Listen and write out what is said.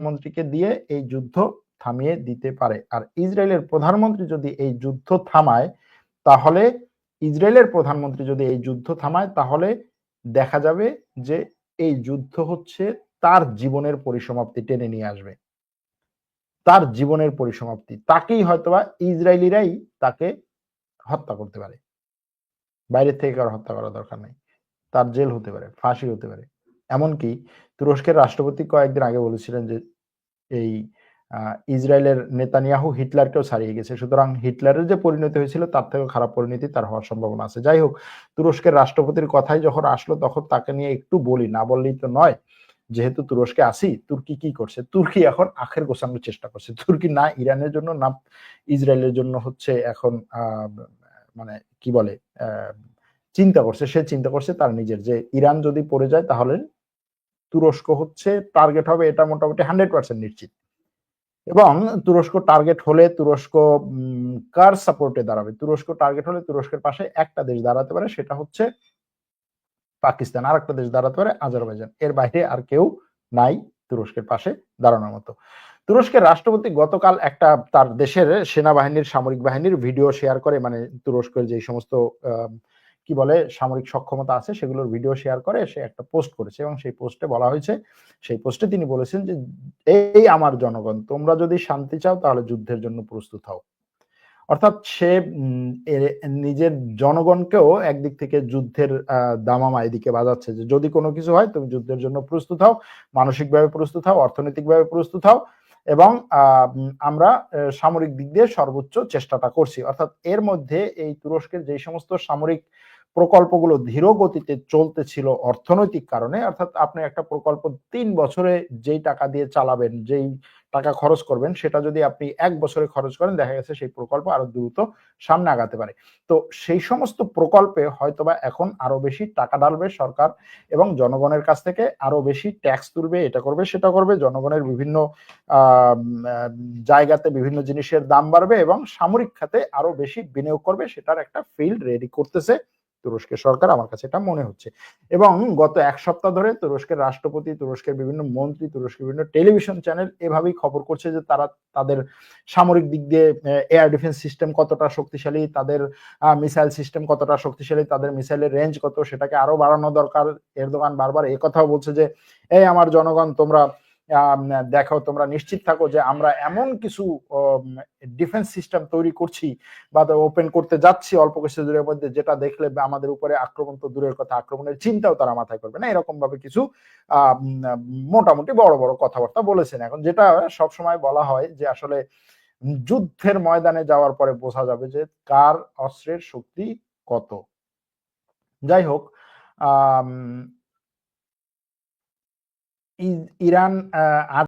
মন্ত্রীকে দিয়ে এই যুদ্ধ থামিয়ে দিতে পারে। আর ইসরায়েলের প্রধানমন্ত্রী যদি এই যুদ্ধ থামায়, তাহলে ইসরায়েলের প্রধানমন্ত্রী যদি এই যুদ্ধ থামায়, তাহলে দেখা যাবে যে এই যুদ্ধ হচ্ছে তার জীবনের পরিসমাপ্তি টেনে নিয়ে আসবে। তার জীবনের পরিসমাপ্তি। তাকেই হয়তোবা ইসরায়েলিরাই তাকে হত্যা করতে পারে। বাইরে থেকে কারও হত্যা করা দরকার নেই। তার জেল হতে পারে, ফাঁসি হতে পারে। এমনকি তুরস্কের রাষ্ট্রপতি কয়েকদিন আগে বলেছিলেন যে এই ইসরায়েলের নেতানিয়াহু হিটলারকেও ছাড়িয়ে গেছে। সুতরাং হিটলারের যে পরিণতি হয়েছিল তার থেকে খারাপ পরিণতি তার হওয়ার সম্ভাবনা আছে। যাই হোক, তুরস্কের রাষ্ট্রপতির কথাই যখন আসলো তখন তাকে নিয়ে একটু বলি, না বললেই তো নয়, যেহেতু তুরস্কে আসি তুর্কি কি করছে? তুর্কি এখন আখের গোছানোর চেষ্টা করছে। তুর্কি না ইরানের জন্য, না ইসরায়েলের জন্য হচ্ছে এখন মানে কি বলে চিন্তা করছে। সে চিন্তা করছে তার নিজের যে ইরান যদি পড়ে যায় তাহলে তুরস্ক হচ্ছে টার্গেট হবে এটা মোটামুটি হান্ড্রেড পার্সেন্ট নিশ্চিত। এবং তুরস্ক টার্গেট হলে তুরস্ক কার সাপোর্টে দাঁড়াবে? তুরস্ক টার্গেট হলে তুরস্কের পাশে একটা দেশ দাঁড়াতে পারে, সেটা হচ্ছে পাকিস্তান। আর একটা দেশ দাঁড়াতে পারে আজারবাইজান। এর বাইরে আর কেউ নাই তুরস্কের পাশে দাঁড়ানোর মতো। তুরস্কের রাষ্ট্রপতি গতকাল একটা তার দেশের সেনাবাহিনীর, সামরিক বাহিনীর ভিডিও শেয়ার করে মানে তুরস্কের যে সমস্ত কি বলে, সামরিক সক্ষমতা আছে, সেগুলোর ভিডিও শেয়ার করে, সে একটা পোস্ট করেছে এবং সেই পোস্টে বলা হয়েছে, সেই পোস্টে তিনি বলেছেন যে, এই আমার জনগণ, তোমরা যদি শান্তি চাও, তাহলে যুদ্ধের জন্য প্রস্তুত হও। অর্থাৎ সে নিজের জনগণকেও একদিক থেকে যুদ্ধের দামামা এদিকে বাজাচ্ছে যে, যদি কোনো কিছু হয়, তুমি যুদ্ধের জন্য প্রস্তুত হও, মানসিকভাবে প্রস্তুত হও, অর্থনৈতিকভাবে প্রস্তুত হও এবং আমরা সামরিক দিক দিয়ে সর্বোচ্চ চেষ্টাটা করছি। অর্থাৎ এর মধ্যে এই তুরস্কের যে সমস্ত সামরিক প্রকল্পগুলো ধীর গতিতে চলতেছিল অর্থনৈতিক কারণে, অর্থাৎ আপনি একটা প্রকল্প তিন বছরে যেই টাকা দিয়ে চালাবেন, যেই টাকা খরচ করবেন, সেটা যদি আপনি এক বছরে খরচ করেন, দেখা গেছে সেই প্রকল্প আরও দ্রুত সামনে আগাতে পারে। তো সেই সমস্ত প্রকল্পে হয়তোবা এখন আরও বেশি টাকা ডালবে সরকার এবং জনগণের কাছ থেকে আরও বেশি ট্যাক্স তুলবে, এটা করবে, সেটা করবে, জনগণের বিভিন্ন জায়গাতে বিভিন্ন জিনিসের দাম বাড়বে এবং সামরিক খাতে আরও বেশি বিনিয়োগ করবে, সেটার একটা ফিল্ড রেডি করতেছে। তুরস্কের সরকার আমার কাছে এটা মনে হচ্ছে। এবং গত এক সপ্তাহ ধরে তুরস্কের রাষ্ট্রপতি, তুরস্কের বিভিন্ন মন্ত্রী, তুরস্কের বিভিন্ন টেলিভিশন চ্যানেল এভাবেই খবর করছে যে তারা তাদের সামরিক দিক দিয়ে এয়ার ডিফেন্স সিস্টেম কতটা শক্তিশালী, তাদের মিসাইল সিস্টেম কতটা শক্তিশালী, তাদের মিসাইলের রেঞ্জ কত, সেটাকে আরও বাড়ানো দরকার। এর দোকান বারবার এ কথাও বলছে যে, এই আমার জনগণ, তোমরা দেখো তোমরা নিশ্চিত থাকো যে আমরা এমন কিছু ডিফেন্স সিস্টেম তৈরি করছি বা ওপেন করতে যাচ্ছি অল্প কিছু দূরের মধ্যে, যেটা দেখলে আমাদের উপরে আক্রমণ তো দূরের কথা, আক্রমণের চিন্তাও তারা মাথায় করবে না। এরকম ভাবে কিছু মোটামুটি বড় বড় কথাবার্তা বলেছেন। এখন যেটা সব সময় বলা হয় যে আসলে যুদ্ধের ময়দানে যাওয়ার পরে বোঝা যাবে যে কার অস্ত্রের শক্তি কত। যাই হোক ইরান